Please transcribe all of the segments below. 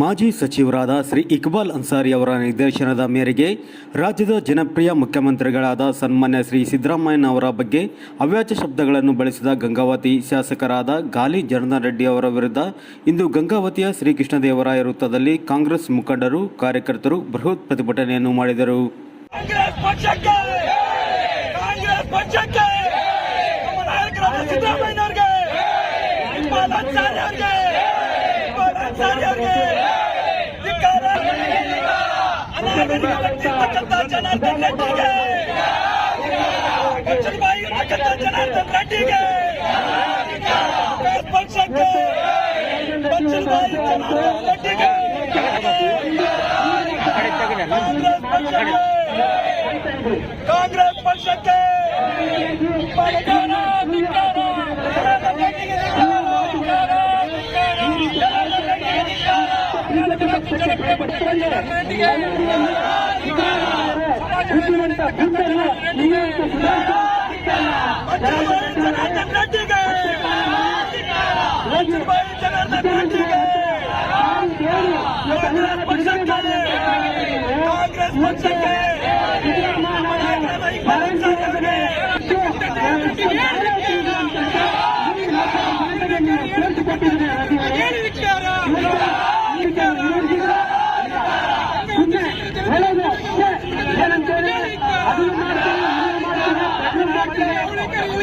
ಮಾಜಿ ಸಚಿವರಾದ ಶ್ರೀ ಇಕ್ಬಾಲ್ ಅನ್ಸಾರಿ ಅವರ ನಿರ್ದೇಶನದ ಮೇರೆಗೆ ರಾಜ್ಯದ ಜನಪ್ರಿಯ ಮುಖ್ಯಮಂತ್ರಿಗಳಾದ ಸನ್ಮಾನ್ಯ ಶ್ರೀ ಸಿದ್ದರಾಮಯ್ಯನವರ ಬಗ್ಗೆ ಅವ್ಯಾಚ ಶಬ್ದಗಳನ್ನು ಬಳಸಿದ ಗಂಗಾವತಿ ಶಾಸಕರಾದ ಗಾಲಿ ಜನಾರ್ದನ್ ರೆಡ್ಡಿ ಅವರ ವಿರುದ್ಧ ಇಂದು ಗಂಗಾವತಿಯ ಶ್ರೀಕೃಷ್ಣದೇವರಾಯ ವೃತ್ತದಲ್ಲಿ ಕಾಂಗ್ರೆಸ್ ಮುಖಂಡರು, ಕಾರ್ಯಕರ್ತರು ಬೃಹತ್ ಪ್ರತಿಭಟನೆಯನ್ನು ಮಾಡಿದರು. ಕಾಂಗ್ರೆಸ್ ಪಕ್ಷಕ್ಕೆ ಕಾಂಗ್ರೆಸ್ ಪಕ್ಷಕ್ಕೆ ನಮ್ಮ ನಾಯಕರಾದ ಸಿದ್ದರಾಮಯ್ಯನವ್ರಿಗೆ ಇಕ್ಬಾಲ್ ಅನ್ಸಾರಿ ಅವ್ರಿಗೆ ಇಕ್ಬಾಲ್ ಅನ್ಸಾರಿ ಅವ್ರಿಗೆ ಧಿಕ್ಕಾರ. ಅನಾಗರಿಕ ವ್ಯಕ್ತಿ ಇರ್ತಕ್ಕಂಥ ಜನಾರ್ದನ್ ರೆಡ್ಡಿಗೆ ಬಚ್ಚಲ ಬಾಯಿ ಇರ್ತಕ್ಕಂಥ ಜನಾರ್ದನ್ ರೆಡ್ಡಿಗೆ ಕಾಂಗ್ರೆಸ್ ಪಕ್ಷಕ್ಕೆ ಬಚ್ಚಲ ಬಾಯಿ ಜನಾರ್ದನ್ ರೆಡ್ಡಿಗೆ ಕಾಂಗ್ರೆಸ್ ಪಕ್ಷಕ್ಕೆ ಕಾಂಗ್ರೆಸ್ ಪಕ್ಷಕ್ಕೆ ಬಲಿದಾನ, ಧಿಕ್ಕಾರ. ವಜ್ರಬಾಯಿ ಜನಾರ್ದನ್ ರೆಡ್ಡಿಗೆ ವಜ್ರಬಾಯಿ ಜನಾರ್ದನ್ ರೆಡ್ಡಿಗೆ ಕಾಂಗ್ರೆಸ್ ಪಕ್ಷಕ್ಕೆ ಕಾಂಗ್ರೆಸ್ ಪಕ್ಷಕ್ಕೆ ನಮ್ಮ ನಾಯಕರಾದ ಇಕ್ಬಾಲ್ ಅನ್ಸಾರಿ ಅವರಿಗೆ ಹೇಳಿ ಧಿಕ್ಕಾರ.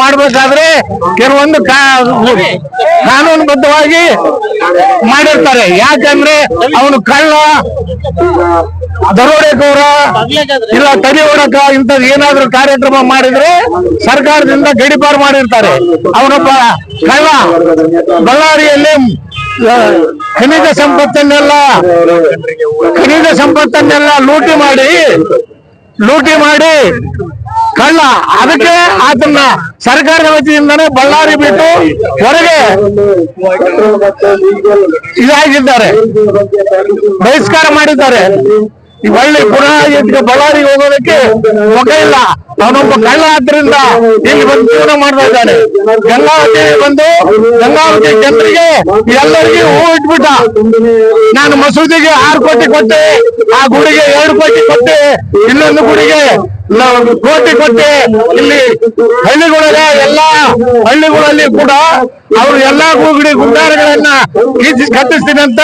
ಮಾಡಬೇಕಾದ್ರೆ ಕೆಲವೊಂದು ಕಾನೂನುಬದ್ಧವಾಗಿ ಮಾಡಿರ್ತಾರೆ. ಯಾಕಂದ್ರೆ ಅವನು ಕಳ್ಳ, ದರೋಡೆಕೋರ, ಇಲ್ಲ ತಡಿ ಹೊಡಕ ಇಂಥದ್ದು ಏನಾದ್ರೂ ಕಾರ್ಯಕ್ರಮ ಮಾಡಿದ್ರೆ ಸರ್ಕಾರದಿಂದ ಗಡಿಪಾರು ಮಾಡಿರ್ತಾರೆ. ಅವನೊಬ್ಬ ಕಳ್ಳ, ಬಳ್ಳಾರಿಯಲ್ಲಿ ಖನಿಜ ಸಂಪತ್ತನ್ನೆಲ್ಲ ಖನಿಜ ಸಂಪತ್ತನ್ನೆಲ್ಲ ಲೂಟಿ ಮಾಡಿ ಲೂಟಿ ಮಾಡಿ ಕಳ್ಳ. ಅದಕ್ಕೆ ಆತನ್ನ ಸರ್ಕಾರದ ವತಿಯಿಂದನೇ ಬಳ್ಳಾರಿ ಬಿಟ್ಟು ಹೊರಗೆ ಇದಾಗಿದ್ದಾರೆ. ಬಹಿಷ್ಕಾರ ಮಾಡಿದ್ದಾರೆ. ಈ ಒಳ್ಳೆ ಪುನಃ ಇದಕ್ಕೆ ಬಳ್ಳಾರಿಗೆ ಹೋಗೋದಕ್ಕೆ ಮುಖ ಇಲ್ಲ. ಅವನೊಬ್ಬ ಕಳ್ಳ ಆದ್ರಿಂದ ಇಲ್ಲಿ ಬಂದು ಜೀವನ ಮಾಡ್ತಾ ಇದ್ದಾನೆ. ಗಂಗಾವತಿ ಬಂದು ಗಂಗಾವತಿ ಜನರಿಗೆ ಎಲ್ಲರಿಗೂ ಹೂ ಇಟ್ಬಿಟ್ಟ. ನಾನು ಮಸೂದಿಗೆ ಆರು ಕೋಟಿ ಕೊಟ್ಟೆ, ಆ ಗುಡಿಗೆ ಎರಡು ಕೋಟಿ ಕೊಟ್ಟೆ, ಇನ್ನೊಂದು ಗುಡಿಗೆ ಕೋಟಿ ಕೊಟ್ಟೆ. ಇಲ್ಲಿ ಹಳ್ಳಿಗಳಲ್ಲಿ ಎಲ್ಲಾ ಹಳ್ಳಿಗಳಲ್ಲಿ ಕೂಡ ಅವರು ಎಲ್ಲಾ ಗುಡಿ ಗುಂಡಾರಗಳನ್ನ ಕಿಚ್ಚಿ ಕತ್ತಿಸ್ತೀನಿ ಅಂತ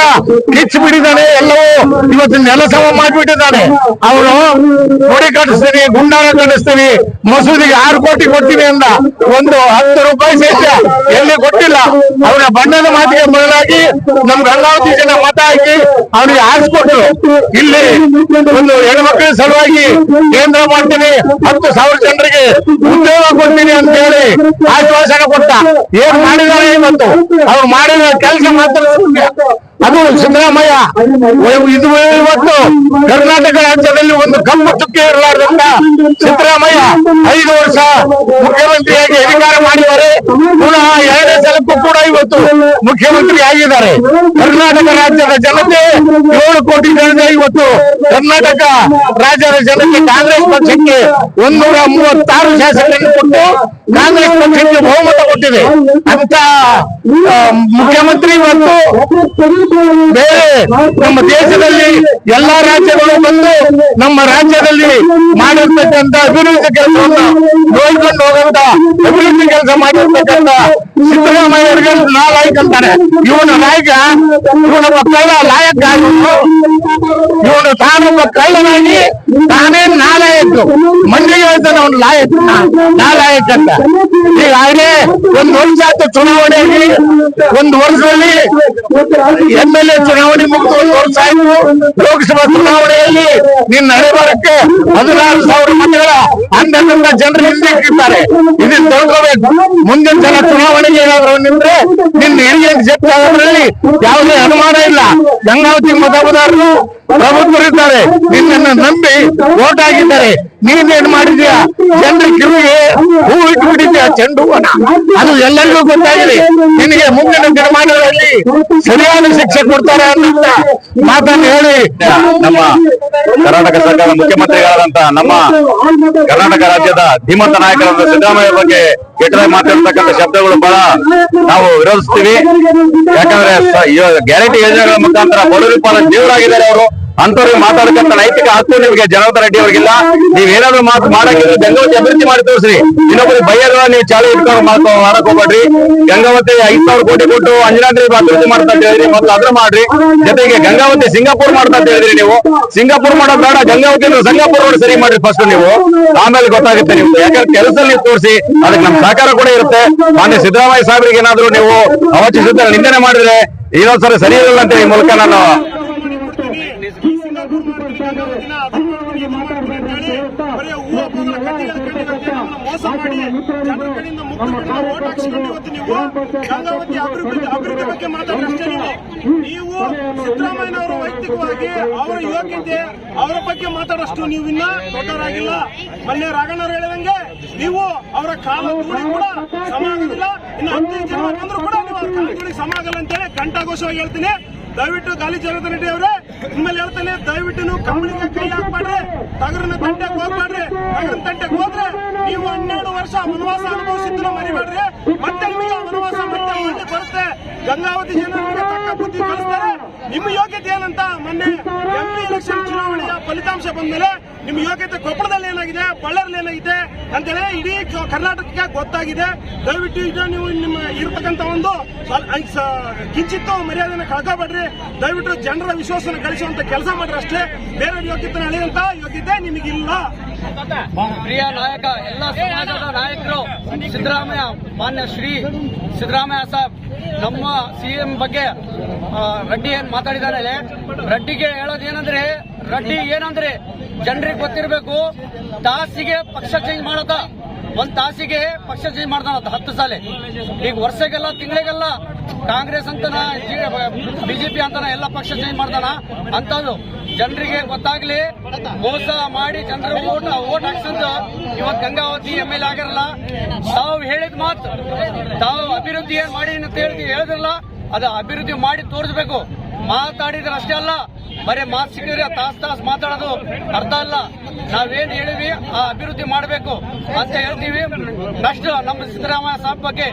ಕಿಚ್ಚು ಬಿಟ್ಟಿದ್ದಾನೆ ಎಲ್ಲವೂ. ಇವತ್ತು ನೆಲಸಮ ಮಾಡಿಬಿಟ್ಟಿದ್ದಾನೆ. ಅವರು ಗುಡಿ ಕಟ್ಟಿಸ್ತೀನಿ, ಗುಂಡಾರ ಕಟ್ಟಿಸ್ತೀನಿ, ಮಸೂದಿಗೆ ಆರು ಕೋಟಿ ಕೊಡ್ತೀನಿ ಅಂತ ಒಂದು ಹತ್ತು ರೂಪಾಯಿ ಸಹಿತ ಎಲ್ಲಿ ಕೊಟ್ಟಿಲ್ಲ. ಅವರ ಬಣ್ಣದ ಮಾತಿಗೆ ಬದಲಾಗಿ ನಮ್ ಗಂಗಾವತಿ ಜನ ಮತ ಹಾಕಿ ಅವನಿಗೆ ಆರಿಸ್ಕೊಟ್ರು. ಇಲ್ಲಿ ಒಂದು ಹೆಣ್ಮಕ್ಳ ಸಲುವಾಗಿ ಕೇಂದ್ರ ಮಾಡ್ತೀನಿ, ಹತ್ತು ಸಾವಿರ ಜನರಿಗೆ ಉದ್ಯೋಗ ಕೊಡ್ತೀನಿ ಅಂತ ಹೇಳಿ ಆಶ್ವಾಸನೆ ಕೊಟ್ಟ. ಏನ್ ಮಾಡಿದ್ದಾರೆ ಇವತ್ತು ಅವ್ರು ಮಾಡಿದ ಕೆಲಸ ಮಾತ್ರ. ಅದು ಸಿದ್ದರಾಮಯ್ಯ. ಇದು ಇವತ್ತು ಕರ್ನಾಟಕ ರಾಜ್ಯದಲ್ಲಿ ಒಂದು ಕಪ್ಪು ಚುಕ್ಕೆ ಇರಲಾರ್ದಂತ ಸಿದ್ದರಾಮಯ್ಯ ಐದು ವರ್ಷ ಮುಖ್ಯಮಂತ್ರಿಯಾಗಿ ಅಧಿಕಾರ ಮಾಡಿದ್ದಾರೆ. ಪುನಃ ಎರಡನೇ ಸಲಕ್ಕೂ ಕೂಡ ಇವತ್ತು ಮುಖ್ಯಮಂತ್ರಿ ಆಗಿದ್ದಾರೆ. ಕರ್ನಾಟಕ ರಾಜ್ಯದ ಜನತೆ ಏಳು ಕೋಟಿ ಜನತೆ ಇವತ್ತು ಕರ್ನಾಟಕ ರಾಜ್ಯದ ಜನತೆ ಕಾಂಗ್ರೆಸ್ ಪಕ್ಷಕ್ಕೆ ಒಂದೂರ ಮೂವತ್ತಾರು ಶಾಸಕರನ್ನು ಕೊಟ್ಟು ಕಾಂಗ್ರೆಸ್ ಪಕ್ಷಕ್ಕೆ ಬಹುಮತ ಕೊಟ್ಟಿದೆ. ಅಂತ ಮುಖ್ಯಮಂತ್ರಿ ಇವತ್ತು ನಮ್ಮ ದೇಶದಲ್ಲಿ ಎಲ್ಲಾ ರಾಜ್ಯಗಳು ಬಂದು ನಮ್ಮ ರಾಜ್ಯದಲ್ಲಿ ಮಾಡಿರ್ತಕ್ಕಂಥ ಅಭಿವೃದ್ಧಿ ಕೆಲಸವನ್ನ ನೋಡ್ಕೊಂಡು ಹೋಗಂತ ಅಭಿವೃದ್ಧಿ ಕೆಲಸ ಮಾಡಿರ್ತಕ್ಕಂಥ ನಾ ಲಾಯಕ್ ಅಂತಾರೆ. ಇವನ ನಾಯಕ, ಇವನ ಮಕ್ಕಳ ಲಾಯಕ್ ಆಗಿದ್ದು ಇವನು ತಾನೊಬ್ಬ ಕಳ್ಳನಾಗಿ ತಾನೇ ನಾಲಾಯಕ್ ಮಂದಿಗೆ ಹೇಳ್ತಾನ ಅವನು ಲಾಯಕ್ ನಾ ಲಾಯಕ್ ಅಂತ. ಈಗಾಗಲೇ ಒಂದು ವರ್ಷ ಆಯ್ತು ಚುನಾವಣೆಯಲ್ಲಿ, ಒಂದು ವರ್ಷದಲ್ಲಿ ಎಂ ಎಲ್ ಎ ಚುನಾವಣೆ ಮುಗಿದು ಒಂದು ವರ್ಷ ಆಯ್ತು. ಲೋಕಸಭಾ ಚುನಾವಣೆಯಲ್ಲಿ ನಿನ್ನ ನಡೆಬರಕ್ಕೆ ಹದಿನಾರು ಸಾವಿರ ಮತಗಳ ಅಂದಂತ ಜನರು ಹಿಂದಿಟ್ಟಿದ್ದಾರೆ ಇದನ್ನ ತಿಳ್ಕೋಬೇಕು ಮುಂದಿನ ಜನ ಚುನಾವಣೆಗೆ ಏನಾದ್ರು ನಿಂದ್ರೆ ನಿನ್ನ ಹಿರಿಯ ಜಪ್ತಿ ಯಾವುದೇ ಅನುಮಾನ ಇಲ್ಲ. ಗಂಗಾವತಿ ಮತದಾರರು ಪ್ರಬುದ್ಧರಿದ್ದಾರೆ ನಿನ್ನ ನಂಬಿ ಓಟ್ ಆಗಿದ್ದಾರೆ ನೀನೇನ್ ಮಾಡಿದ್ಯಾ? ಜನರ ಕಿವಿಗೆ ಹೂ ಇಟ್ಬಿಟ್ಟಿದ್ಯಾ ಚೆಂಡು ಹೂವನ ಅದು ಎಲ್ಲರಿಗೂ ಗೊತ್ತಾಗಿದೆ. ನಿನಗೆ ಮುಂದಿನ ದಿನಮಾನಗಳಲ್ಲಿ ಸರಿಯಾದ ಶಿಕ್ಷೆ ಕೊಡ್ತಾರೆ ಅನ್ನಂತ ಮಾತನ್ನು ಹೇಳಿ. ನಮ್ಮ ಕರ್ನಾಟಕ ಸರ್ಕಾರದ ಮುಖ್ಯಮಂತ್ರಿಗಳಾದಂತ ನಮ್ಮ ಕರ್ನಾಟಕ ರಾಜ್ಯದ ಧೀಮಂತ ನಾಯಕರಾದ ಸಿದ್ದರಾಮಯ್ಯ ಬಗ್ಗೆ ಕೆಟ್ಟದಾಗಿ ಮಾತಾಡ್ತಕ್ಕಂಥ ಶಬ್ದಗಳು ಬಹಳ ನಾವು ವಿರೋಧಿಸ್ತೀವಿ. ಯಾಕಂದ್ರೆ ಗ್ಯಾರಂಟಿ ಯೋಜನೆಗಳ ಮುಖಾಂತರ ಬಡವರಿ ಪಾಲ ದೇವರಾಗಿದ್ದಾರೆ ಅವರು. ಅಂತವ್ರಿಗೆ ಮಾತಾಡಕ್ಕಂತ ನೈತಿಕ ಹಕ್ಕು ನಿಮಗೆ ಜನಾರ್ದನ್ ರೆಡ್ಡಿ ಅವ್ರಿಗಿಲ್ಲ. ನೀವೇನಾದ್ರು ಮಾತು ಮಾಡಕ್ಕಿದ್ರೆ ಗಂಗಾವತಿ ಅಭಿವೃದ್ಧಿ ಮಾಡಿ ತೋರಿಸ್ರಿ. ಇನ್ನೊಬ್ಬರಿಗೆ ಬೈಯಲ್ಲ ನೀವು ಚಾಳಿ ಇಟ್ಕೊಂಡು ಮಾಡ್ಕೊ ಮಾಡಕ್ ಹೋಗ್ಬೇಡ್ರಿ. ಗಂಗಾವತಿ ಐದ್ ಸಾವಿರ ಕೋಟಿ ಕೊಟ್ಟು ಅಂಜನಾದ್ರಿ ಅಭಿವೃದ್ಧಿ ಮಾಡ್ತಾ ಅಂತ ಹೇಳಿದ್ರಿ ಮತ್ತೆ ಅದ್ರ ಮಾಡ್ರಿ. ಜೊತೆಗೆ ಗಂಗಾವತಿ ಸಿಂಗಾಪುರ್ ಮಾಡ್ತಾ ಅಂತ ಹೇಳಿದ್ರಿ ನೀವು. ಸಿಂಗಾಪುರ್ ಮಾಡೋದ್ ಬೇಡ, ಗಂಗಾವತಿ ಅಂದ್ರೆ ಸಿಂಗಾಪುರ್ ರೋಡ್ ಸರಿ ಮಾಡ್ರಿ ಫಸ್ಟ್ ನೀವು. ಆಮೇಲೆ ಗೊತ್ತಾಗುತ್ತೆ ನಿಮ್ಗೆ. ಯಾಕಂದ್ರೆ ಕೆಲಸ ನೀವು ತೋರಿಸಿ, ಅದಕ್ಕೆ ನಮ್ ಸಹಕಾರ ಕೂಡ ಇರುತ್ತೆ. ಮಾನ್ಯ ಸಿದ್ದರಾಮಯ್ಯ ಸಾಹೇಬರಿಗೆ ಏನಾದ್ರು ನೀವು ಅವಚಿಸಿದ್ರೆ ನಿಂದನೆ ಮಾಡಿದ್ರೆ ಇನ್ನೊಂದ್ಸರಿ ಸರಿ ಇರಲ್ಲ ಅಂತ ಈ ಮೂಲಕ ನಾನು ಬರೀ ಹೂವು ಹಬ್ಬಗಳ ಕಟ್ಟಿಗೆಗಳ ನಮ್ಮನ್ನ ಮೋಸ ಮಾಡಿ ಜನರ ಕಡೆಯಿಂದ ಮುಖ್ಯಮಂತ್ರಿ ಓಟ್ ಹಾಕ್ಸ್ಕೊಂಡು ಇವತ್ತು ನೀವು ಗಂಗಾವತಿ ಅಭಿವೃದ್ಧಿ ಅಭಿವೃದ್ಧಿ ಬಗ್ಗೆ ಮಾತಾಡೋಷ್ಟೇ ನೀವು. ನೀವು ಸಿದ್ದರಾಮಯ್ಯನವರು ವೈಯಕ್ತಿಕವಾಗಿ ಅವರ ಯೋಗ್ಯತೆ ಅವರ ಬಗ್ಗೆ ಮಾತಾಡಷ್ಟು ನೀವು ಇನ್ನ ದೊಡ್ಡವರಾಗಿಲ್ಲ. ಮೊನ್ನೆ ರಾಘಣ್ಣವ್ರು ಹೇಳಿದಂಗೆ ನೀವು ಅವರ ಕಾಲ ಧೂಳಿ ಕೂಡ ಸಮ ಆಗೋದಿಲ್ಲ ಇನ್ನು ಹತ್ತು ಜನ ಬಂದ್ರು ಕೂಡ ನೀವು ಅವ್ರ ಕಾಲ ಧೂಳಿಗೆ ಸಮ ಆಗಲ್ಲ ಅಂತೇಳಿ ಕಂಠಘೋಷವಾಗಿ ಹೇಳ್ತೀನಿ. ದಯವಿಟ್ಟು ಗಾಲಿ ಜನಾರ್ದನ್ ರೆಡ್ಡಿ ಅವರೇ, ನಿಮ್ಮಲ್ಲಿ ಹೇಳ್ತಾನೆ, ದಯವಿಟ್ಟು ನೀವು ಕಂಬಳಿಗೆ ಕೈ ಹಾಕ್ಬೇಡ್ರಿ ತಗರನ್ನ ತಂಟೆಗೆ ಹೋಗ್ಬೇಡ್ರಿ. ತಗರನ್ನ ತಂಟೆಗೆ ಹೋದ್ರೆ ನೀವು ಹನ್ನೆರಡು ವರ್ಷ ವನವಾಸ ಅನುಭವಿಸಿದ್ರು ಮರಿಬೇಡ್ರಿ. ಮತ್ತೆ ನಿಮಗೆ ವನವಾಸ ಮತ್ತೆ ಮನೆ ಬರುತ್ತೆ. ಗಂಗಾವತಿ ಜನ ತಕ್ಕ ಬುದ್ಧಿ ಕಳಿಸ್ತಾರೆ ನಿಮ್ಮ ಯೋಗ್ಯತೆ ಏನಂತ ಮೊನ್ನೆ ಎಂಪಿ ಎಲೆಕ್ಷನ್ ಫಲಿತಾಂಶ ಬಂದ್ಮೇಲೆ ನಿಮ್ಮ ಯೋಗ್ಯತೆ ಕೊಪ್ಪಳದಲ್ಲಿ ಏನಾಗಿದೆ? ಬಳ್ಳಾರಿಯಲ್ಲಿ ಏನಾಗಿದೆ ಅಂತೇಳಿ ಇಡೀ ಕರ್ನಾಟಕಕ್ಕೆ ಗೊತ್ತಾಗಿದೆ. ದಯವಿಟ್ಟು ಇದು ನೀವು ನಿಮ್ಮ ಇರತಕ್ಕಂತ ಒಂದು ಕಿಂಚಿತ್ತ ಮರ್ಯಾದೆನ ಕಳ್ಕೊಬೇಡ್ರಿ. ದಯವಿಟ್ಟು ಜನರ ವಿಶ್ವಾಸನ ಗಳಿಸುವಂತ ಕೆಲಸ ಮಾಡ್ರಿ ಅಷ್ಟೇ. ಬೇರೆ ಯೋಗ್ಯತೆ ಅಳೆಯುವಂತ ಯೋಗ್ಯತೆ ನಿಮಗಿಲ್ಲ. ಪ್ರಿಯ ನಾಯಕ, ಎಲ್ಲ ಸಮಾಜದ ನಾಯಕರು, ಸಿದ್ದರಾಮಯ್ಯ, ಮಾನ್ಯ ಶ್ರೀ ಸಿದ್ದರಾಮಯ್ಯ ಸಾಹೇಬ್ ನಮ್ಮ ಸಿಎಂ ಬಗ್ಗೆ ರೆಡ್ಡಿ ಏನ್ ಮಾತಾಡಿದಾರೆ ರೆಡ್ಡಿಗೆ ಹೇಳೋದು ಏನಂದ್ರೆ ರೆಡ್ಡಿ ಏನಂದ್ರೆ ಜನರಿಗೆ ಗೊತ್ತಿರಬೇಕು ತಾಸಿಗೆ ಪಕ್ಷ ಚೇಂಜ್ ಮಾಡೋದ? ಒಂದ್ ತಾಸಿಗೆ ಪಕ್ಷ ಚೇಂಜ್ ಮಾಡ್ತಾನ ಹತ್ತು ಸಾಲೆ. ಈಗ ವರ್ಷಗೆಲ್ಲ ತಿಂಗಳಿಗೆಲ್ಲ ಕಾಂಗ್ರೆಸ್ ಅಂತನ ಬಿಜೆಪಿ ಅಂತನ ಎಲ್ಲ ಪಕ್ಷ ಚೇಂಜ್ ಮಾಡ್ತಾನ ಅಂತದ್ದು ಜನರಿಗೆ ಗೊತ್ತಾಗ್ಲಿ, ಮೋಸ ಮಾಡಿ ಜನರ ಓಟ್ ಓಟ್ ಹಾಕ್ಸಿದ್ದು ಇವತ್ತು ಗಂಗಾವತಿ ಎಂ ಎಲ್ ಆಗಿರಲ್ಲ. ತಾವು ಹೇಳಿದ ಮಾತು, ತಾವು ಅಭಿವೃದ್ಧಿ ಏನ್ ಮಾಡಿ ಅಂತ ಹೇಳಿ ಹೇಳಿದ್ರಲ್ಲ, ಅದು ಅಭಿವೃದ್ಧಿ ಮಾಡಿ ತೋರಿಸ್ಬೇಕು. ಮಾತಾಡಿದ್ರೆ ಅಷ್ಟೇ ಅಲ್ಲ, ಬರೀ ಮಾತು ಸಿಕ್ಕಿದ್ರೆ ತಾಸ್ ತಾಸ್ ಮಾತಾಡೋದು ಅರ್ಥ ಅಲ್ಲ. ನಾವೇನ್ ಹೇಳಿವಿ ಆ ಅಭಿವೃದ್ಧಿ ಮಾಡಬೇಕು ಅಂತ ಹೇಳ್ತೀವಿ. ನೆಕ್ಸ್ಟ್ ನಮ್ಮ ಸಿದ್ದರಾಮಯ್ಯ ಸಾಹೇಬ್ ಬಗ್ಗೆ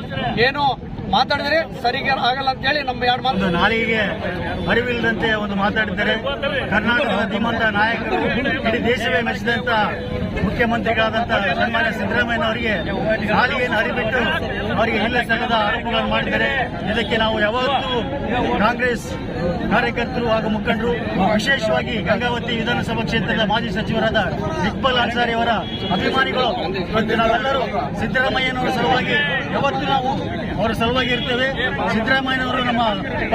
ಏನು ಮಾತಾಡಿದ್ರೆ ಸರಿಗೆ ಆಗಲ್ಲ ಅಂತ ಹೇಳಿ ನಮ್ಮ ಎರಡು ಮಾತು ನಾಳೆಗೆ ಅರಿವಿಲ್ಲದಂತೆ ಒಂದು ಮಾತಾಡಿದ್ದಾರೆ. ಕರ್ನಾಟಕದ ಧೀಮಂತ ನಾಯಕರು ಇಡೀ ದೇಶವೇ ಮೆಚ್ಚಿದಂತ ಮುಖ್ಯಮಂತ್ರಿಗಳಾದಂತ ಸನ್ಮಾನ್ಯ ಸಿದ್ದರಾಮಯ್ಯನವರಿಗೆ ನಾಲಿಗೆಯನ್ನು ಹರಿಬಿಟ್ಟು ಅವರಿಗೆ ಇಲ್ಲ ಸಲ್ಲದ ಆರೋಪಗಳನ್ನು ಮಾಡಿದ್ದಾರೆ ಇದಕ್ಕೆ ನಾವು ಯಾವತ್ತೂ ಕಾಂಗ್ರೆಸ್ ಕಾರ್ಯಕರ್ತರು ಹಾಗೂ ಮುಖಂಡರು, ವಿಶೇಷವಾಗಿ ಗಂಗಾವತಿ ವಿಧಾನಸಭಾ ಕ್ಷೇತ್ರದ ಮಾಜಿ ಸಚಿವರಾದ ಇಕ್ಬಲ್ ಅನ್ಸಾರಿ ಅವರ ಅಭಿಮಾನಿಗಳು ಇವತ್ತು ನಾವೆಲ್ಲರೂ ಸಿದ್ದರಾಮಯ್ಯನವರ ಸಲುವಾಗಿ ಯಾವತ್ತೂ ನಾವು ಅವರ ಸಲುವಾಗಿ ಇರ್ತೇವೆ. ಸಿದ್ದರಾಮಯ್ಯನವರು ನಮ್ಮ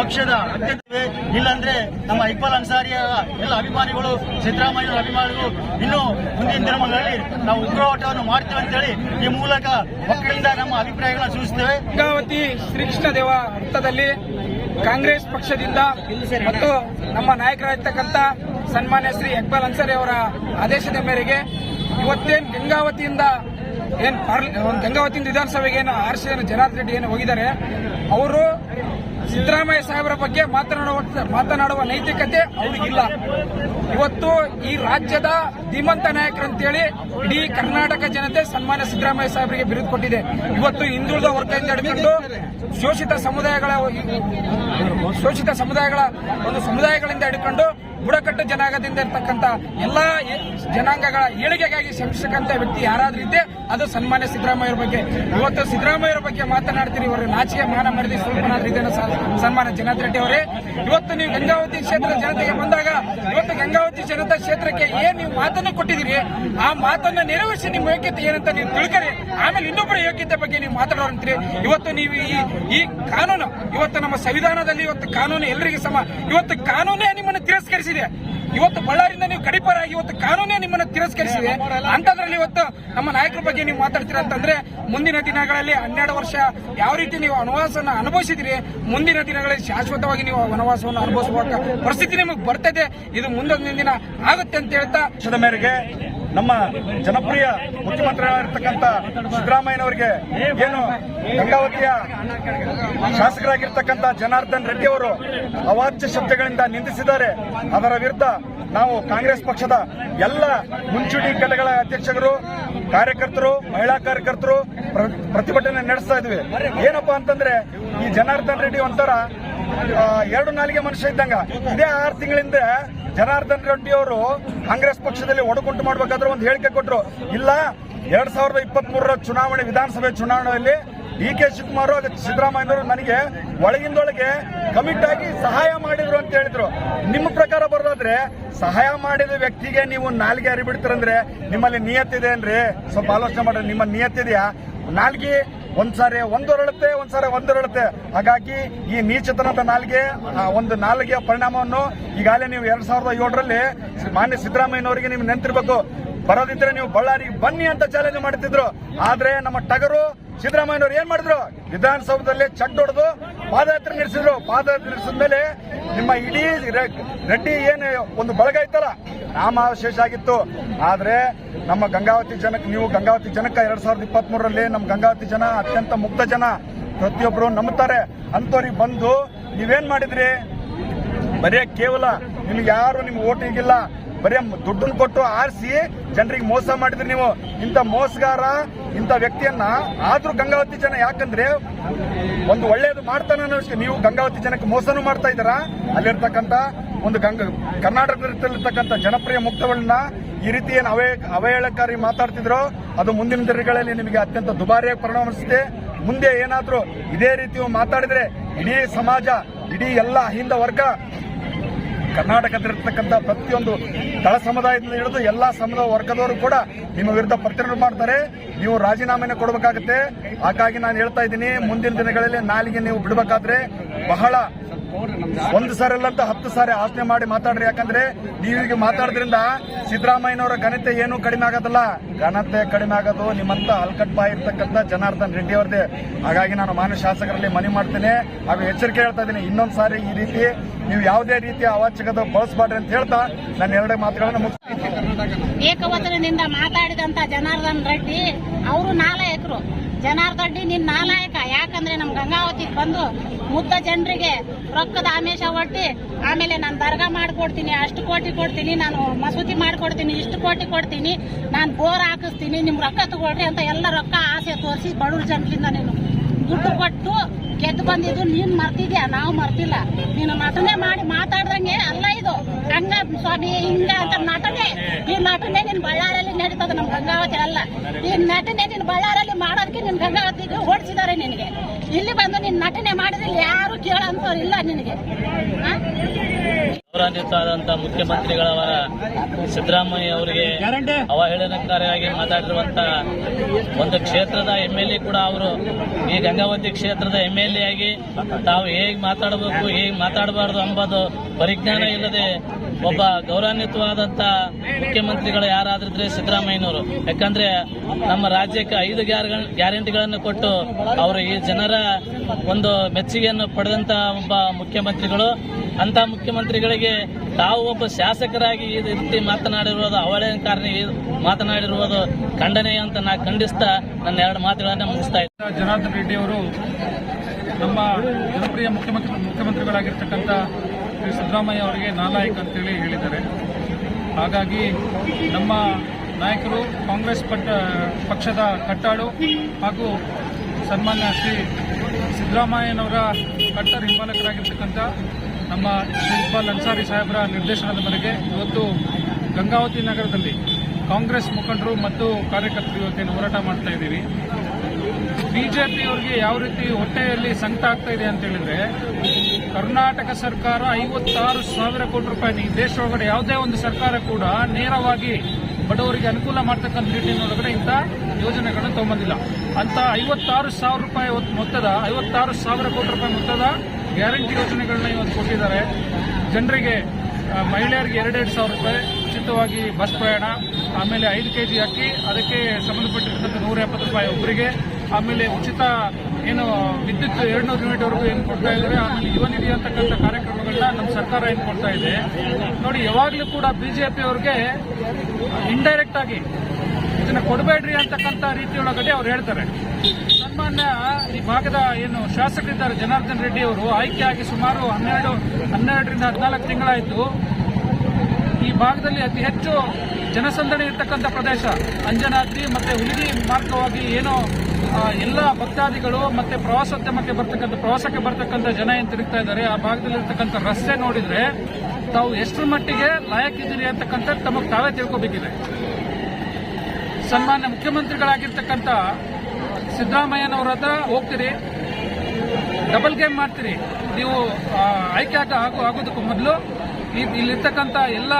ಪಕ್ಷದ ಅತ್ಯಂತ ಇಲ್ಲಾಂದ್ರೆ ನಮ್ಮ ಇಕ್ಬಾಲ್ ಅನ್ಸಾರಿಯ ಎಲ್ಲ ಅಭಿಮಾನಿಗಳು ಸಿದ್ದರಾಮಯ್ಯ ಅಭಿಮಾನಿಗಳು ಇನ್ನು ಮುಂದಿನ ದಿನಗಳಲ್ಲಿ ನಾವು ಉಗ್ರವಾಟವನ್ನು ಮಾಡ್ತೇವೆ ಅಂತೇಳಿ ಈ ಮೂಲಕ ಮಕ್ಕಳಿಂದ ನಮ್ಮ ಅಭಿಪ್ರಾಯಗಳನ್ನ ಸೂಚಿಸ್ತೇವೆ. ಗಂಗಾವತಿ ಶ್ರೀಕೃಷ್ಣ ದೇವ ಹಂತದಲ್ಲಿ ಕಾಂಗ್ರೆಸ್ ಪಕ್ಷದಿಂದ ಮತ್ತು ನಮ್ಮ ನಾಯಕರಾಗಿರ್ತಕ್ಕಂಥ ಸನ್ಮಾನ್ಯ ಶ್ರೀ ಇಕ್ಬಾಲ್ ಅನ್ಸಾರಿ ಅವರ ಆದೇಶದ ಮೇರೆಗೆ ಇವತ್ತೇನು ಗಂಗಾವತಿಯಿಂದ ಏನ್ ಗಂಗಾವತಿಯಿಂದ ವಿಧಾನಸಭೆಗೆ ಏನು ಆರ್ಸಿದ ಜನಾರ್ದನ್ ರೆಡ್ಡಿ ಏನು ಹೋಗಿದ್ದಾರೆ, ಅವರು ಸಿದ್ದರಾಮಯ್ಯ ಸಾಹೇಬರ ಬಗ್ಗೆ ಮಾತನಾಡುವ ಮಾತನಾಡುವ ನೈತಿಕತೆ ಅವರಿಗಿಲ್ಲ. ಇವತ್ತು ಈ ರಾಜ್ಯದ ಧೀಮಂತ ನಾಯಕರಂತೇಳಿ ಇಡೀ ಕರ್ನಾಟಕ ಜನತೆ ಸನ್ಮಾನ್ಯ ಸಿದ್ದರಾಮಯ್ಯ ಸಾಹೇಬರಿಗೆ ಬಿರುದು ಕೊಟ್ಟಿದೆ. ಇವತ್ತು ಹಿಂದುಳಿದ ವರ್ಗದಿಂದ ಹಿಡ್ಕೊಂಡು ಶೋಷಿತ ಸಮುದಾಯಗಳ ಶೋಷಿತ ಸಮುದಾಯಗಳ, ಒಂದು ಸಮುದಾಯಗಳಿಂದ ಹಿಡ್ಕೊಂಡು ಬುಡಕಟ್ಟು ಜನಾಂಗದಿಂದ ಇರ್ತಕ್ಕಂಥ ಎಲ್ಲಾ ಜನಾಂಗಗಳ ಏಳಿಗೆಗಾಗಿ ಶ್ರಮಿಸತಕ್ಕಂಥ ವ್ಯಕ್ತಿ ಯಾರಾದ್ರೂ ಇದ್ದೆ ಅದು ಸನ್ಮಾನ್ಯ ಸಿದ್ದರಾಮಯ್ಯವ್ರ ಬಗ್ಗೆ. ಇವತ್ತು ಸಿದ್ದರಾಮಯ್ಯ ಬಗ್ಗೆ ಮಾತನಾಡ್ತೀರಿ, ಇವರು ನಾಚಿಕೆ ಮಾನ ಮರದಿ ಸ್ವಲ್ಪನಾದ್ರೂ ಇದನ್ನು ಸನ್ಮಾನ್ಯ ಜನಾರ್ದನ್ ರೆಡ್ಡಿ ಅವರೇ. ಇವತ್ತು ನೀವು ಗಂಗಾವತಿ ಕ್ಷೇತ್ರದ ಜನತೆಗೆ ಬಂದಾಗ, ಇವತ್ತು ಗಂಗಾವತಿ ಜನತಾ ಕ್ಷೇತ್ರಕ್ಕೆ ಏನ್ ನೀವು ಮಾತನ್ನು ಕೊಟ್ಟಿದ್ದೀರಿ, ಆ ಮಾತನ್ನ ನೆರವೇರಿಸಿ ನಿಮ್ಮ ಯೋಗ್ಯತೆ ಏನಂತ ನೀವು ತಿಳ್ಕರಿ. ಆಮೇಲೆ ಇನ್ನೊಬ್ಬರ ಯೋಗ್ಯತೆ ಬಗ್ಗೆ ನೀವು ಮಾತಾಡೋರಂತೀರಿ. ಇವತ್ತು ನೀವು ಈ ಈ ಕಾನೂನು, ಇವತ್ತು ನಮ್ಮ ಸಂವಿಧಾನದಲ್ಲಿ ಇವತ್ತು ಕಾನೂನು ಎಲ್ಲರಿಗೂ ಸಮ. ಇವತ್ತು ಕಾನೂನೇ ನಿಮ್ಮನ್ನು ತಿರಸ್ಕರಿಸಿದೆ. ಇವತ್ತು ಬಳ್ಳಾರಿಯಿಂದ ನೀವು ಕಡಿಪರಾಗಿ ಇವತ್ತು ಕಾನೂನೇ ನಿಮ್ಮನ್ನು ತಿರಸ್ಕರಿಸಿದೆ. ಅಂತದ್ರಲ್ಲಿ ಇವತ್ತು ನಮ್ಮ ನಾಯಕರ ಬಗ್ಗೆ ನೀವು ಮಾತಾಡ್ತೀರಾ ಅಂತಂದ್ರೆ ಮುಂದಿನ ದಿನಗಳಲ್ಲಿ ಹನ್ನೆರಡು ವರ್ಷ ಯಾವ ರೀತಿ ನೀವು ವನವಾಸವನ್ನು ಅನುಭವಿಸಿದಿರಿ ಮುಂದಿನ ದಿನಗಳಲ್ಲಿ ಶಾಶ್ವತವಾಗಿ ನೀವು ವನವಾಸವನ್ನು ಅನುಭವಿಸುವ ಪರಿಸ್ಥಿತಿ ನಿಮಗೆ ಬರ್ತದೆ ಇದು ಮುಂದೊಂದಿನ ದಿನ ಆಗುತ್ತೆ ಅಂತ ಹೇಳ್ತಾ ಮೇರೆಗೆ ನಮ್ಮ ಜನಪ್ರಿಯ ಮುಖ್ಯಮಂತ್ರಿಗಳಾಗಿರ್ತಕ್ಕಂಥ ಸಿದ್ದರಾಮಯ್ಯನವರಿಗೆ ಏನು ಗಂಗಾವತಿಯ ಶಾಸಕರಾಗಿರ್ತಕ್ಕಂಥ ಜನಾರ್ದನ್ ರೆಡ್ಡಿ ಅವರು ಅವಾಚ್ಯ ಶಬ್ದಗಳಿಂದ ನಿಂದಿಸಿದ್ದಾರೆ. ಅದರ ವಿರುದ್ಧ ನಾವು ಕಾಂಗ್ರೆಸ್ ಪಕ್ಷದ ಎಲ್ಲ ಮುಂಚೂಣಿ ಘಟಕಗಳ ಅಧ್ಯಕ್ಷರು, ಕಾರ್ಯಕರ್ತರು, ಮಹಿಳಾ ಕಾರ್ಯಕರ್ತರು ಪ್ರ- ಪ್ರತಿಭಟನೆ ನಡೆಸ್ತಾ ಇದ್ವಿ. ಏನಪ್ಪಾ ಅಂತಂದ್ರೆ ಈ ಜನಾರ್ದನ್ ರೆಡ್ಡಿ ಒಂಥರ ಎರಡು ನಾಲಿಗೆ ಮನುಷ್ಯ ಇದ್ದಂಗ. ಇದೇ ಆರು ತಿಂಗಳಿಂದ ಜನಾರ್ದನ್ ರೆಡ್ಡಿ ಅವರು ಕಾಂಗ್ರೆಸ್ ಪಕ್ಷದಲ್ಲಿ ಒಡಕುಂಟು ಮಾಡ್ಬೇಕಾದ್ರೆ ಒಂದು ಹೇಳಿಕೆ ಕೊಟ್ಟರು ಇಲ್ಲ, ಎರಡ್ ಸಾವಿರದ ಇಪ್ಪತ್ತ್ ಮೂರರ ಚುನಾವಣೆ, ವಿಧಾನಸಭೆ ಚುನಾವಣೆಯಲ್ಲಿ ಡಿ ಕೆ ಶಿವಕುಮಾರ್ ಹಾಗೂ ಸಿದ್ದರಾಮಯ್ಯನವರು ನನಗೆ ಒಳಗಿಂದೊಳಗೆ ಕಮಿಟ್ ಆಗಿ ಸಹಾಯ ಮಾಡಿದ್ರು ಅಂತ ಹೇಳಿದ್ರು. ನಿಮ್ಮ ಪ್ರಕಾರ ಬರೋದಾದ್ರೆ ಸಹಾಯ ಮಾಡಿದ ವ್ಯಕ್ತಿಗೆ ನೀವು ನಾಲ್ಗೆ ಅರಿಬಿಡ್ತೀರಂದ್ರೆ ನಿಮ್ಮಲ್ಲಿ ನಿಯತ್ತಿದೆ ಅನ್ರಿ ಸ್ವಲ್ಪ ಆಲೋಚನೆ ಮಾಡ್ರಿ. ನಿಮ್ಮ ನಿಯತ್ತಿದೆಯಾ? ನಾಲ್ಗೆ ಒಂದ್ಸಾರಿ ಒಂದೊರಳುತ್ತೆ ಒಂದ್ಸಾರಿ ಒಂದೊರಳುತ್ತೆ ಹಾಗಾಗಿ ಈ ನೀಚತನದ ನಾಲ್ಗೆ ಒಂದು ನಾಲ್ಗೆಯ ಪರಿಣಾಮವನ್ನು ಈಗಾಗಲೇ ನೀವು ಎರಡ್ ಸಾವಿರದ ಏಳರಲ್ಲಿ ಮಾನ್ಯ ಸಿದ್ದರಾಮಯ್ಯನವರಿಗೆ ನೀವು ನೆನ್ಪಿರ್ಬೇಕು. ಬರೋದಿದ್ರೆ ನೀವು ಬಳ್ಳಾರಿಗೆ ಬನ್ನಿ ಅಂತ ಚಾಲೆಂಜ್ ಮಾಡ್ತಿದ್ರು. ಆದ್ರೆ ನಮ್ಮ ಟಗರು ಸಿದ್ದರಾಮಯ್ಯನವರು ಏನ್ ಮಾಡಿದ್ರು? ವಿಧಾನಸೌಧದಲ್ಲಿ ಚಡ್ ಪಾದಯಾತ್ರೆ ನಡೆಸಿದ್ರು. ಪಾದಯಾತ್ರೆ ನಡೆಸಿದ ಮೇಲೆ ನಿಮ್ಮ ಇಡೀ ರೆಡ್ಡಿ ಏನು ಒಂದು ಬಳಗ ಇತ್ತಲ್ಲ ನಾಮಾವಶೇಷ ಆಗಿತ್ತು. ಆದ್ರೆ ನಮ್ಮ ಗಂಗಾವತಿ ಜನಕ್ಕೆ ನೀವು ಗಂಗಾವತಿ ಜನಕ್ಕೆ ಎರಡ್ ಸಾವಿರದ ಇಪ್ಪತ್ತ್ ಮೂರರಲ್ಲಿ ನಮ್ಮ ಗಂಗಾವತಿ ಜನ ಅತ್ಯಂತ ಮುಕ್ತ ಜನ. ಪ್ರತಿಯೊಬ್ಬರು ನಂಬುತ್ತಾರೆ ಅಂತವ್ರಿಗೆ ಬಂದು ನೀವೇನ್ ಮಾಡಿದ್ರಿ? ಬರೇ ಕೇವಲ ನಿಮ್ಗೆ ಯಾರು ನಿಮ್ಗೆ ಓಟಿಗಿಲ್ಲ ಬರೇ ದುಡ್ಡನ್ನು ಕೊಟ್ಟು ಆರಿಸಿ ಜನರಿಗೆ ಮೋಸ ಮಾಡಿದ್ರಿ ನೀವು. ಇಂಥ ಮೋಸಗಾರ, ಇಂಥ ವ್ಯಕ್ತಿಯನ್ನ ಆದ್ರೂ ಗಂಗಾವತಿ ಜನ ಯಾಕಂದ್ರೆ ಒಂದು ಒಳ್ಳೆಯದು ಮಾಡ್ತಾನೆ ಅನ್ನೋಷ್ಟು ನೀವು ಗಂಗಾವತಿ ಜನಕ್ಕೆ ಮೋಸನೂ ಮಾಡ್ತಾ ಇದ್ದೀರಾ? ಅಲ್ಲಿರ್ತಕ್ಕಂಥ ಒಂದು ಗಂಗ ಕರ್ನಾಟಕದಲ್ಲಿರ್ತಕ್ಕಂಥ ಜನಪ್ರಿಯ ಮುಕ್ತಗಳನ್ನ ಈ ರೀತಿ ಏನು ಅವೇ ಅವಹೇಳಕಾರಿ ಮಾತಾಡ್ತಿದ್ರು, ಅದು ಮುಂದಿನ ದಿನಗಳಲ್ಲಿ ನಿಮಗೆ ಅತ್ಯಂತ ದುಬಾರಿಯಾಗಿ ಪರಿಣಮಿಸುತ್ತೆ. ಮುಂದೆ ಏನಾದರೂ ಇದೇ ರೀತಿ ಮಾತಾಡಿದ್ರೆ ಇಡೀ ಸಮಾಜ, ಇಡೀ ಎಲ್ಲ ಹಿಂದ ವರ್ಗ ಕರ್ನಾಟಕದಲ್ಲಿರ್ತಕ್ಕಂಥ ಪ್ರತಿಯೊಂದು ತಳ ಸಮುದಾಯದಿಂದ ಹಿಡಿದು ಎಲ್ಲ ಸಮುದಾಯ ವರ್ಗದವರು ಕೂಡ ನಿಮ್ಮ ವಿರುದ್ಧ ಪ್ರತಿಭಟನೆ ಮಾಡ್ತಾರೆ. ನೀವು ರಾಜೀನಾಮೆಯನ್ನು ಕೊಡಬೇಕಾಗುತ್ತೆ. ಹಾಗಾಗಿ ನಾನು ಹೇಳ್ತಾ ಇದ್ದೀನಿ, ಮುಂದಿನ ದಿನಗಳಲ್ಲಿ ನಾಲಿಗೆ ನೀವು ಬಿಡಬೇಕಾದ್ರೆ ಬಹಳ ಒಂದು ಸಾರಿ ಅಲ್ಲಂತ ಹತ್ತು ಸಾರಿ ಆಲೋಚನೆ ಮಾಡಿ ಮಾತಾಡ್ರಿ. ಯಾಕಂದ್ರೆ ನೀವೀಗ ಮಾತಾಡೋದ್ರಿಂದ ಸಿದ್ದರಾಮಯ್ಯನವರ ಘನತೆ ಏನು ಕಡಿಮೆ ಆಗೋದಲ್ಲ. ಘನತೆ ಕಡಿಮೆ ಆಗೋದು ನಿಮ್ಮಂತ ಹಲ್ಕಟ್ ಬಾಯಿ ಇರ್ತಕ್ಕಂಥ ಜನಾರ್ದನ್ ರೆಡ್ಡಿ ಅವ್ರದ್ದೇ ಹಾಗಾಗಿ ನಾನು ಮಾನ್ಯ ಶಾಸಕರಲ್ಲಿ ಮನವಿ ಮಾಡ್ತೇನೆ. ಹಾಗೂ ಎಚ್ಚರಿಕೆ ಹೇಳ್ತಾ ಇದ್ದೀನಿ ಇನ್ನೊಂದು ಸಾರಿ ಈ ರೀತಿ ನೀವು ಯಾವುದೇ ರೀತಿಯ ಅವಾಚ್ಯಕತೆ ಬಳಸಬಾರ್ರಿ ಅಂತ ಹೇಳ್ತಾ ನನ್ನ ಎರಡೇ ಮಾತುಗಳನ್ನು ಮುಗಿಸ್ತೀನಿ. ಏಕವಚನದಿಂದ ಮಾತಾಡಿದಂತ ಜನಾರ್ದನ್ ರೆಡ್ಡಿ, ಅವರು ನಾಲಾಯಕರು. ಜನಾರ್ದನ್ ರೆಡ್ಡಿ ನಿನ್ ನಾಲಾಯಕ. ಯಾಕಂದ್ರೆ ನಮ್ ಗಂಗಾವತಿಗೆ ಬಂದು ಮುದ್ದ ಜನರಿಗೆ ರೊಕ್ಕದ ಆಮೇಶ ಒಟ್ಟಿ ಆಮೇಲೆ ನಾನು ದರ್ಗಾ ಮಾಡ್ಕೊಡ್ತೀನಿ, ಅಷ್ಟು ಕೋಟಿ ಕೊಡ್ತೀನಿ, ನಾನು ಮಸೂತಿ ಮಾಡ್ಕೊಡ್ತೀನಿ, ಇಷ್ಟು ಕೋಟಿ ಕೊಡ್ತೀನಿ, ನಾನು ಬೋರ್ ಹಾಕಿಸ್ತೀನಿ, ನಿಮ್ ರೊಕ್ಕ ತಗೊಳ್ರಿ ಅಂತ ಎಲ್ಲ ರೊಕ್ಕ ಆಸೆ ತೋರಿಸಿ ಬಡವ್ರ ಜನರಿಂದ ನೀನು. ದುಡ್ಡು ಕೊಟ್ಟು ಗೆದ್ದು ಬಂದಿದ್ದು ನೀನ್ ಮರ್ತಿದ್ಯಾ? ನಾವು ಮರ್ತಿಲ್ಲ. ನೀನು ನಟನೆ ಮಾಡಿ ಮಾತಾಡ್ದಂಗೆ ಅಲ್ಲ ಇದು. ಹಂಗ ಸ್ವಾಮಿ, ಹಿಂಗ ನಟನೆ ನಿನ್ ಬಳ್ಳಾರಲ್ಲಿ ನಡೀತದ ನಮ್ ಗಂಗಾವತಿ ಅಲ್ಲ. ಈ ನಟನೆ ನಿನ್ ಬಳ್ಳಾರಲ್ಲಿ ಮಾಡೋದಕ್ಕೆ ನಿನ್ ಗಂಗಾವತಿ ಓಡಿಸಿದಾರೆ ನಿನಗೆ. ಇಲ್ಲಿ ಬಂದು ನಿನ್ ನಟನೆ ಮಾಡಿದ್ರೆ ಯಾರು ಕೇಳಂತವ್ರು ಇಲ್ಲ ನಿನಗೆ. ಆ? ಗೌರವಾನ್ವಿತರಾದಂತ ಮುಖ್ಯಮಂತ್ರಿಗಳವರ ಸಿದ್ದರಾಮಯ್ಯ ಅವರಿಗೆ ಅವಹೇಳನಕಾರಿಯಾಗಿ ಮಾತಾಡಿರುವಂತ ಒಂದು ಕ್ಷೇತ್ರದ ಎಂ ಎಲ್ ಎ ಕೂಡ ಅವರು ಈ ಗಂಗಾವತಿ ಕ್ಷೇತ್ರದ ಎಂ ಎಲ್ ಎ ಆಗಿ ತಾವು ಹೇಗೆ ಮಾತಾಡಬೇಕು ಹೇಗೆ ಮಾತಾಡಬಾರ್ದು ಎಂಬುದು ಪರಿಜ್ಞಾನ ಇಲ್ಲದೆ ಒಬ್ಬ ಗೌರವಾನ್ವಿತವಾದಂತ ಮುಖ್ಯಮಂತ್ರಿಗಳು ಯಾರಾದ್ರಿದ್ರೆ ಸಿದ್ದರಾಮಯ್ಯನವರು. ಯಾಕಂದ್ರೆ ನಮ್ಮ ರಾಜ್ಯಕ್ಕೆ ಐದು ಗ್ಯಾರ- ಗ್ಯಾರಂಟಿಗಳನ್ನು ಕೊಟ್ಟು ಅವರು ಈ ಜನರ ಒಂದು ಮೆಚ್ಚುಗೆಯನ್ನು ಪಡೆದಂತ ಒಬ್ಬ ಮುಖ್ಯಮಂತ್ರಿಗಳು. ಅಂತ ಮುಖ್ಯಮಂತ್ರಿಗಳಿಗೆ ತಾವು ಒಬ್ಬ ಶಾಸಕರಾಗಿ ಈ ರೀತಿ ಮಾತನಾಡಿರುವುದು ಅವಹೇಳನಕಾರಿ ಮಾತನಾಡಿರುವುದು ಖಂಡನೀಯ ಅಂತ ನಾ ಖಂಡಿಸ್ತಾ ನನ್ನ ಎರಡು ಮಾತುಗಳನ್ನ ಮುಗಿಸ್ತಾ ಇದ್ದೀನಿ ಜನಾರ್ದನ್ ರೆಡ್ಡಿ ಅವರು ನಮ್ಮ ಜನಪ್ರಿಯ ಮುಖ್ಯಮಂತ್ರಿ, ಮುಖ್ಯಮಂತ್ರಿಗಳಾಗಿರ್ತಕ್ಕಂಥ ಸಿದ್ದರಾಮಯ್ಯ ಅವರಿಗೆ ನಾಲಾಯಕ್ ಅಂತೇಳಿ ಹೇಳಿದ್ದಾರೆ. ಹಾಗಾಗಿ ನಮ್ಮ ನಾಯಕರು ಕಾಂಗ್ರೆಸ್ ಪಕ್ಷದ ಕಟ್ಟಾಳು ಹಾಗೂ ಸನ್ಮಾನ್ಯ ಶ್ರೀ ಸಿದ್ದರಾಮಯ್ಯನವರ ಕಟ್ಟರ್ ಹಿಂಬಾಲಕರಾಗಿರ್ತಕ್ಕಂಥ ನಮ್ಮ ಇಕ್ಬಾಲ್ ಅನ್ಸಾರಿ ಸಾಹೇಬರ ನಿರ್ದೇಶನದ ಮೇರೆಗೆ ಇವತ್ತು ಗಂಗಾವತಿ ನಗರದಲ್ಲಿ ಕಾಂಗ್ರೆಸ್ ಮುಖಂಡರು ಮತ್ತು ಕಾರ್ಯಕರ್ತರು ಇವತ್ತೇನು ಹೋರಾಟ ಮಾಡ್ತಾ ಇದ್ದೀವಿ ಬಿಜೆಪಿಯವರಿಗೆ ಯಾವ ರೀತಿ ಹೊಟ್ಟೆಯಲ್ಲಿ ಸಂಕಟ ಆಗ್ತಾ ಇದೆ ಅಂತ ಹೇಳಿದ್ರೆ ಕರ್ನಾಟಕ ಸರ್ಕಾರ ಐವತ್ತಾರು ಸಾವಿರ ಕೋಟಿ ರೂಪಾಯಿ ಈ ಒಳಗಡೆ ಯಾವುದೇ ಒಂದು ಸರ್ಕಾರ ಕೂಡ ನೇರವಾಗಿ ಬಡವರಿಗೆ ಅನುಕೂಲ ಮಾಡ್ತಕ್ಕಂಥ ನಿಟ್ಟಿನೊಳಗಡೆ ಇಂಥ ಯೋಜನೆಗಳನ್ನು ತಗೊಂಬಂದಿಲ್ಲ. ಅಂತ ಐವತ್ತಾರು ಸಾವಿರ ರೂಪಾಯಿ ಮೊತ್ತದ, ಐವತ್ತಾರು ಸಾವಿರ ಕೋಟಿ ರೂಪಾಯಿ ಮೊತ್ತದ ಗ್ಯಾರಂಟಿ ಯೋಜನೆಗಳನ್ನ ಇವತ್ತು ಕೊಟ್ಟಿದ್ದಾರೆ. ಜನರಿಗೆ ಮಹಿಳೆಯರಿಗೆ ಎರಡೆರಡು ಸಾವಿರ ರೂಪಾಯಿ, ಉಚಿತವಾಗಿ ಬಸ್ ಪ್ರಯಾಣ, ಆಮೇಲೆ ಐದು ಕೆ ಜಿ ಅಕ್ಕಿ, ಅದಕ್ಕೆ ಸಂಬಂಧಪಟ್ಟಿರ್ತಕ್ಕಂಥ ನೂರ ಎಪ್ಪತ್ತು ರೂಪಾಯಿ ಒಬ್ಬರಿಗೆ, ಆಮೇಲೆ ಉಚಿತ ಏನು ವಿದ್ಯುತ್ ಎರಡ್ನೂರು ಯೂನಿಟ್ವರೆಗೂ ಏನು ಕೊಡ್ತಾ ಇದ್ದಾರೆ, ಆಮೇಲೆ ಯುವ ನಿಧಿ ಅಂತಕ್ಕಂಥ ಕಾರ್ಯಕ್ರಮಗಳನ್ನ ನಮ್ಮ ಸರ್ಕಾರ ಏನು ಕೊಡ್ತಾ ಇದೆ. ನೋಡಿ, ಯಾವಾಗಲೂ ಕೂಡ ಬಿಜೆಪಿ ಅವ್ರಿಗೆ ಇಂಡೈರೆಕ್ಟ್ ಆಗಿ ಇದನ್ನ ಕೊಡಬೇಡ್ರಿ ಅಂತಕ್ಕಂಥ ರೀತಿಯೊಳಗಡೆ ಅವ್ರು ಹೇಳ್ತಾರೆ. ಸನ್ಮಾನ್ಯ ಈ ಭಾಗದ ಏನು ಶಾಸಕರಿದ್ದಾರೆ, ಜನಾರ್ದನ್ ರೆಡ್ಡಿ ಅವರು, ಆಯ್ಕೆಯಾಗಿ ಸುಮಾರು ಹನ್ನೆರಡು, ಹನ್ನೆರಡರಿಂದ ಹದಿನಾಲ್ಕು ತಿಂಗಳಾಯಿತು. ಈ ಭಾಗದಲ್ಲಿ ಅತಿ ಹೆಚ್ಚು ಜನಸಂದಣಿ ಇರತಕ್ಕಂಥ ಪ್ರದೇಶ ಅಂಜನಾದ್ರಿ ಮತ್ತೆ ಹುಲಿಗಿ ಮಾರ್ಗವಾಗಿ ಏನೋ ಎಲ್ಲ ಭಕ್ತಾದಿಗಳು ಮತ್ತೆ ಪ್ರವಾಸೋದ್ಯಮಕ್ಕೆ ಬರ್ತಕ್ಕಂಥ ಪ್ರವಾಸಕ್ಕೆ ಬರ್ತಕ್ಕಂಥ ಜನ ಏನ್ ತಿರುಗ್ತಾ ಇದ್ದಾರೆ, ಆ ಭಾಗದಲ್ಲಿ ಇರ್ತಕ್ಕಂಥ ರಸ್ತೆ ನೋಡಿದ್ರೆ ತಾವು ಎಷ್ಟರ ಮಟ್ಟಿಗೆ ಲಾಯಕ್ಕಿದ್ದೀರಿ ಅಂತಕ್ಕಂಥದ್ದು ತಮಗೆ ತಾವೇ ತಿಳ್ಕೊಬೇಕಿದೆ. ಸನ್ಮಾನ್ಯ ಮುಖ್ಯಮಂತ್ರಿಗಳಾಗಿರ್ತಕ್ಕಂಥ ಸಿದ್ದರಾಮಯ್ಯನವರ ಹತ್ರ ಹೋಗ್ತೀರಿ, ಡಬಲ್ ಗೇಮ್ ಮಾಡ್ತೀರಿ, ನೀವು ಆಯ್ಕೆ ಆಗ ಆಗೋ- ಆಗೋದಕ್ಕೂ ಮೊದಲು ಇಲ್ಲಿರ್ತಕ್ಕಂಥ ಎಲ್ಲ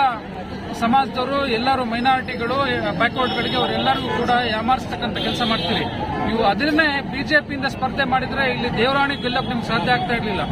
ಸಮಾಜದವರು, ಎಲ್ಲರೂ ಮೈನಾರಿಟಿಗಳು, ಬ್ಯಾಕ್ವರ್ಡ್ಗಳಿಗೆ ಅವರೆಲ್ಲರಿಗೂ ಕೂಡ ಯಾಮಾರಿಸ್ತಕ್ಕಂಥ ಕೆಲಸ ಮಾಡ್ತೀರಿ. ನೀವು ಅದನ್ನೇ ಬಿಜೆಪಿಯಿಂದ ಸ್ಪರ್ಧೆ ಮಾಡಿದ್ರೆ ಇಲ್ಲಿ ದೇವರಾಣಿ ಗೆಲ್ಲಕ್ಕೆ ನಿಮ್ಗೆ ಸಾಧ್ಯ ಆಗ್ತಾ ಇರಲಿಲ್ಲ.